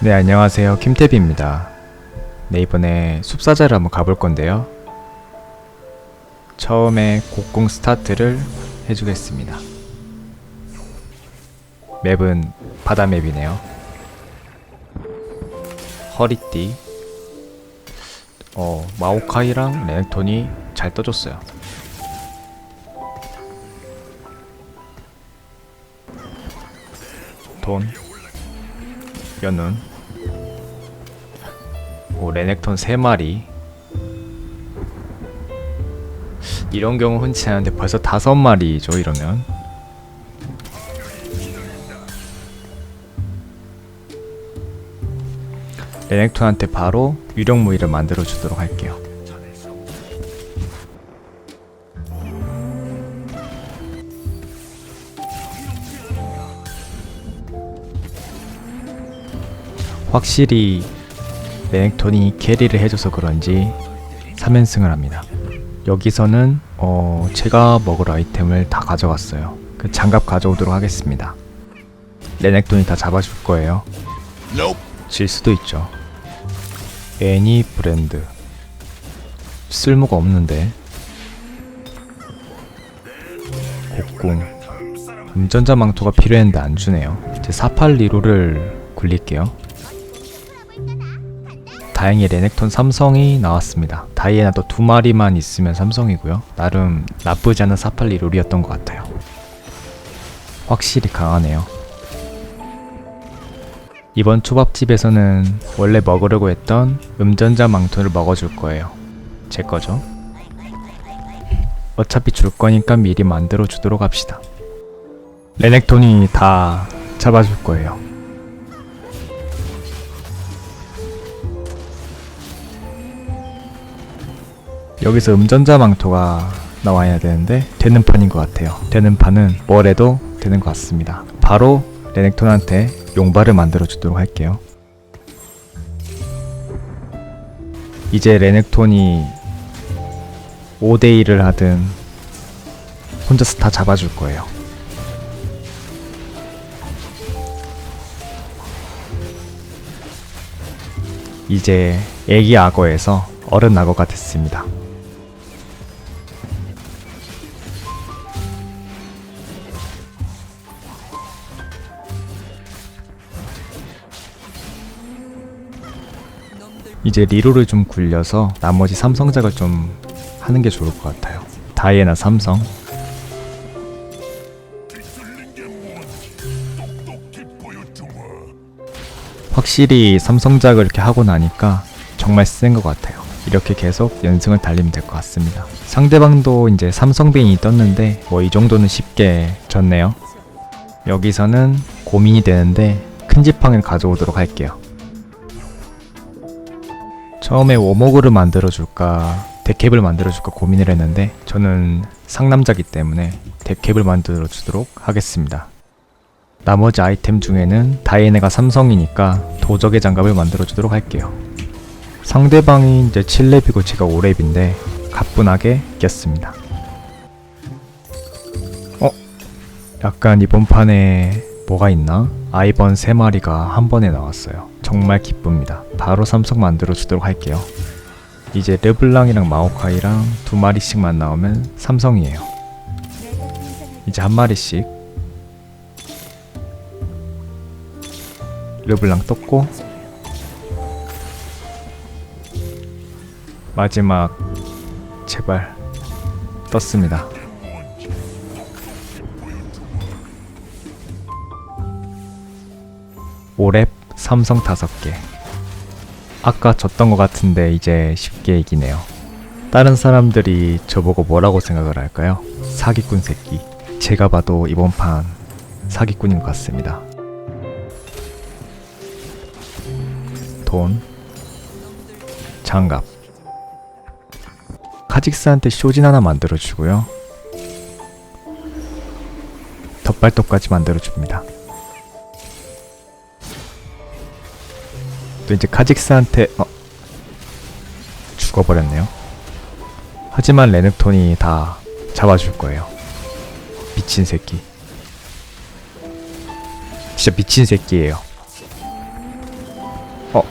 네, 안녕하세요. 김태비입니다. 네, 이번에 숲사자를 한번 가볼 건데요. 처음에 곡궁 스타트를 해주겠습니다. 맵은 바다 맵이네요. 허리띠. 어, 마오카이랑 레넥톤이 잘 떠줬어요. 돈. 연운. 오, 레넥톤 3마리. 이런 경우 흔치 않은데 벌써 다섯 마리죠, 이러면. 레넥톤한테 바로 유령 무기를 만들어 주도록 할게요. 확실히 레넥톤이 캐리를 해줘서 그런지 3연승을 합니다. 여기서는 어 제가 먹을 아이템을 다 가져갔어요. 그 장갑 가져오도록 하겠습니다. 레넥톤이 다 잡아줄 거예요. 질 수도 있죠. 애니 브랜드 쓸모가 없는데 곡궁 운전자 망토가 필요했는데 안 주네요. 이제 48리로를 굴릴게요. 다행히 레넥톤 삼성이 나왔습니다. 다이애나도 두 마리만 있으면 삼성이고요. 나름 나쁘지 않은 48리롤이었던 것 같아요. 확실히 강하네요. 이번 초밥집에서는 원래 먹으려고 했던 음전자 망토를 먹어줄 거예요. 제 거죠. 어차피 줄 거니까 미리 만들어 주도록 합시다. 레넥톤이 다 잡아줄 거예요. 여기서 음전자 망토가 나와야 되는데 되는 판인 것 같아요. 되는 판은 뭘 해도 되는 것 같습니다. 바로 레넥톤한테 용발을 만들어 주도록 할게요. 이제 레넥톤이 5대1을 하든 혼자서 다 잡아줄 거예요. 이제 애기 악어에서 어른 악어가 됐습니다. 이제 리로를 좀 굴려서 나머지 삼성작을 좀 하는 게 좋을 것 같아요. 다이애나 삼성. 확실히 삼성작을 이렇게 하고 나니까 정말 센 것 같아요. 이렇게 계속 연승을 달리면 될 것 같습니다. 상대방도 이제 삼성뱅이 떴는데 뭐 이 정도는 쉽게 졌네요. 여기서는 고민이 되는데 큰 지팡이를 가져오도록 할게요. 처음에 워머그를 만들어줄까 데캡을 만들어줄까 고민을 했는데 저는 상남자기 때문에 데캡을 만들어주도록 하겠습니다. 나머지 아이템 중에는 다이애나가 삼성이니까 도적의 장갑을 만들어주도록 할게요. 상대방이 이제 7렙이고 제가 5렙인데 가뿐하게 이겼습니다. 어? 약간 이번 판에 뭐가 있나? 아이번 3마리가 한 번에 나왔어요. 정말 기쁩니다. 바로 삼성 만들어 주도록 할게요. 이제 르블랑이랑 마오카이랑 두 마리씩만 나오면 삼성이에요. 이제 한 마리씩 르블랑 떴고 마지막 제발 떴습니다. 오랩 삼성 다섯 개. 아까 졌던 것 같은데 이제 쉽게 이기네요. 다른 사람들이 저보고 뭐라고 생각을 할까요? 사기꾼 새끼. 제가 봐도 이번 판 사기꾼인 것 같습니다. 돈, 장갑. 카직스한테 쇼진 하나 만들어주고요. 덧발톱까지 만들어줍니다. 또 이제 카직스한테 어, 죽어버렸네요. 하지만 레넥톤이 다 잡아줄 거예요. 미친 새끼. 진짜 미친 새끼예요. 어.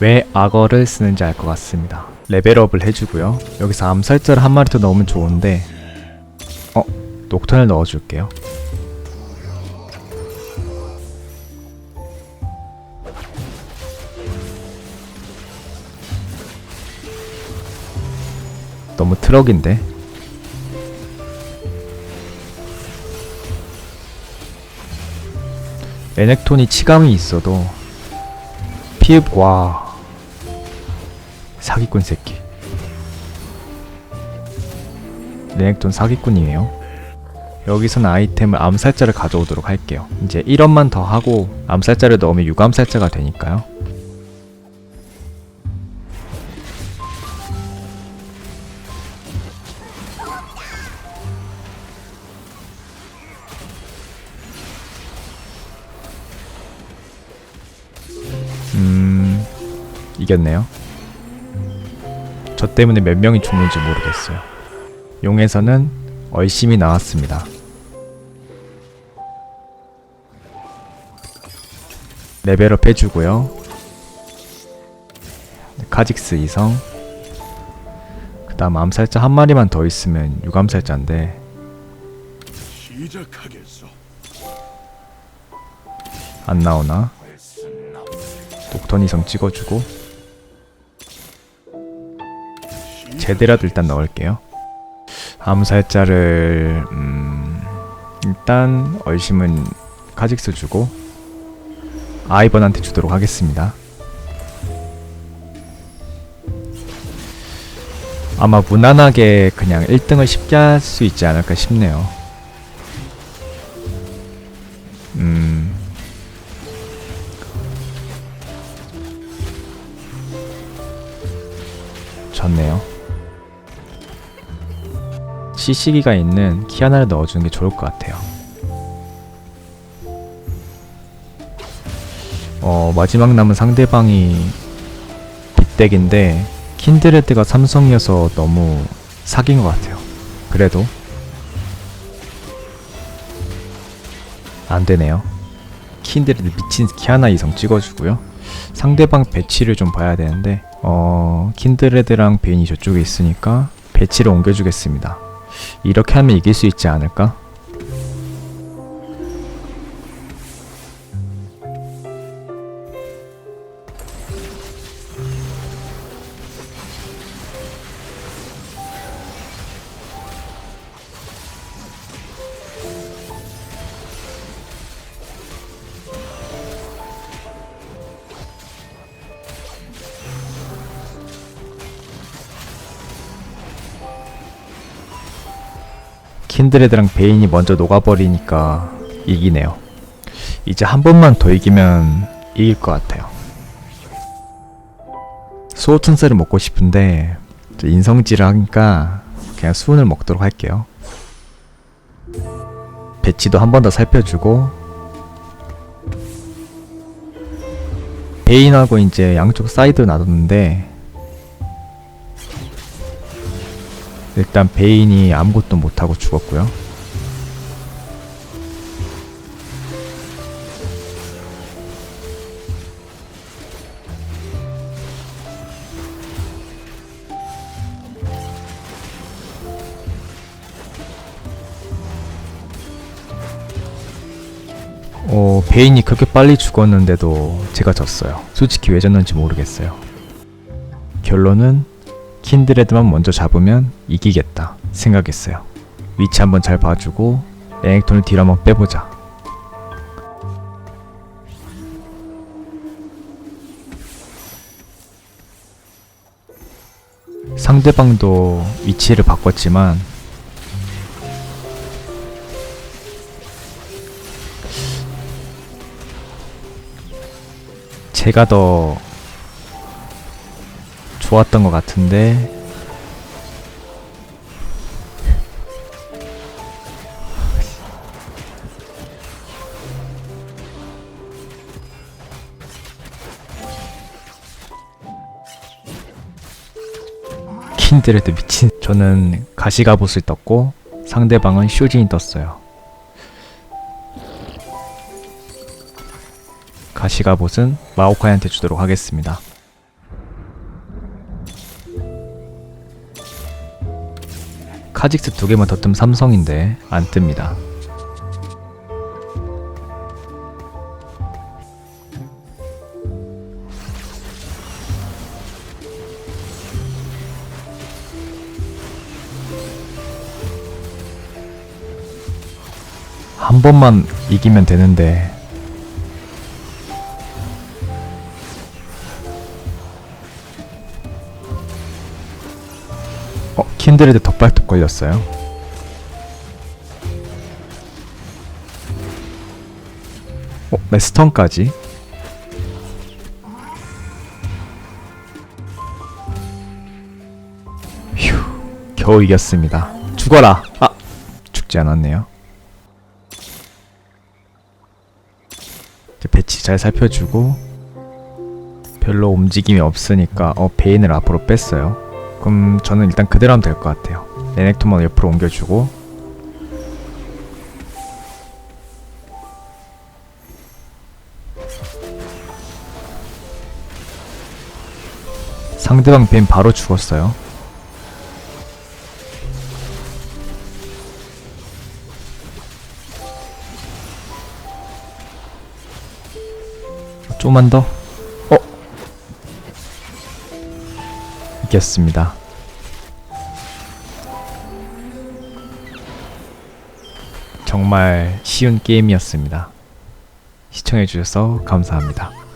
왜 악어를 쓰는지 알 것 같습니다. 레벨업을 해주고요. 여기서 암살자를 한 마리 더 넣으면 좋은데 어? 녹턴을 넣어줄게요. 너무 트럭인데. 레넥톤이 치감이 있어도 피읍 와. 사기꾼 새끼. 레넥톤 사기꾼이에요. 여기선 아이템을 암살자를 가져오도록 할게요. 이제 1원만 더 하고 암살자를 넣으면 유감살자가 되니까요 이겼네요. 저 때문에 몇 명이 죽는지 모르겠어요. 용에서는 얼심이 나왔습니다. 레벨업 해주고요. 카직스 이성. 그 다음 암살자 한 마리만 더 있으면 유감살자인데. 안 나오나? 녹턴 이성 찍어주고 제대라도 일단 넣을게요. 암살자를 음, 일단 얼심은 카직스 주고 아이번한테 주도록 하겠습니다. 아마 무난하게 그냥 1등을 쉽게 할 수 있지 않을까 싶네요. 음. 좋네요. CC기가 있는 키 하나를 넣어주는 게 좋을 것 같아요. 어, 마지막 남은 상대방이 빅덱인데 킨드레드가 삼성이어서 너무 사기인 것 같아요. 그래도 안 되네요. 킨드레드 미친 키 하나 이상 찍어주고요. 상대방 배치를 좀 봐야 되는데 어 킨드레드랑 베인이 저쪽에 있으니까 배치를 옮겨주겠습니다. 이렇게 하면 이길 수 있지 않을까? 킨드레드랑 베인이 먼저 녹아버리니까 이기네요. 이제 한 번만 더 이기면 이길 것 같아요. 수호천사를 먹고 싶은데 저 인성질을 하니까 그냥 수은을 먹도록 할게요. 배치도 한 번 더 살펴주고 베인하고 이제 양쪽 사이드 놔뒀는데 일단 베인이 아무것도 못하고 죽었고요. 어, 베인이 그렇게 빨리 죽었는데도 제가 졌어요. 솔직히 왜 졌는지 모르겠어요. 결론은 킨드레드만 먼저 잡으면 이기겠다 생각했어요. 위치 한번 잘 봐주고 레넥톤을 뒤로 한번 빼보자. 상대방도 위치를 바꿨지만 제가 더 좋았던 것 같은데. 킨드레드 미친. 저는 가시가봇을 떴고 상대방은 쇼진이 떴어요. 가시가봇은 마오카이한테 주도록 하겠습니다 카직스 두 개만 더 뜨면 삼성인데 안 뜹니다. 한 번만 이기면 되는데 어, 킨드레드 덕발톱 걸렸어요. 어, 메스턴까지? 휴, 겨우 이겼습니다. 죽어라! 아, 죽지 않았네요. 배치 잘 살펴주고 별로 움직임이 없으니까 어 베인을 앞으로 뺐어요. 그럼 저는 일단 그대로 하면 될 것 같아요. 레넥토만 옆으로 옮겨주고 상대방 벤 바로 죽었어요. 좀만 더. 이겼습니다. 정말 쉬운 게임이었습니다. 시청해주셔서 감사합니다.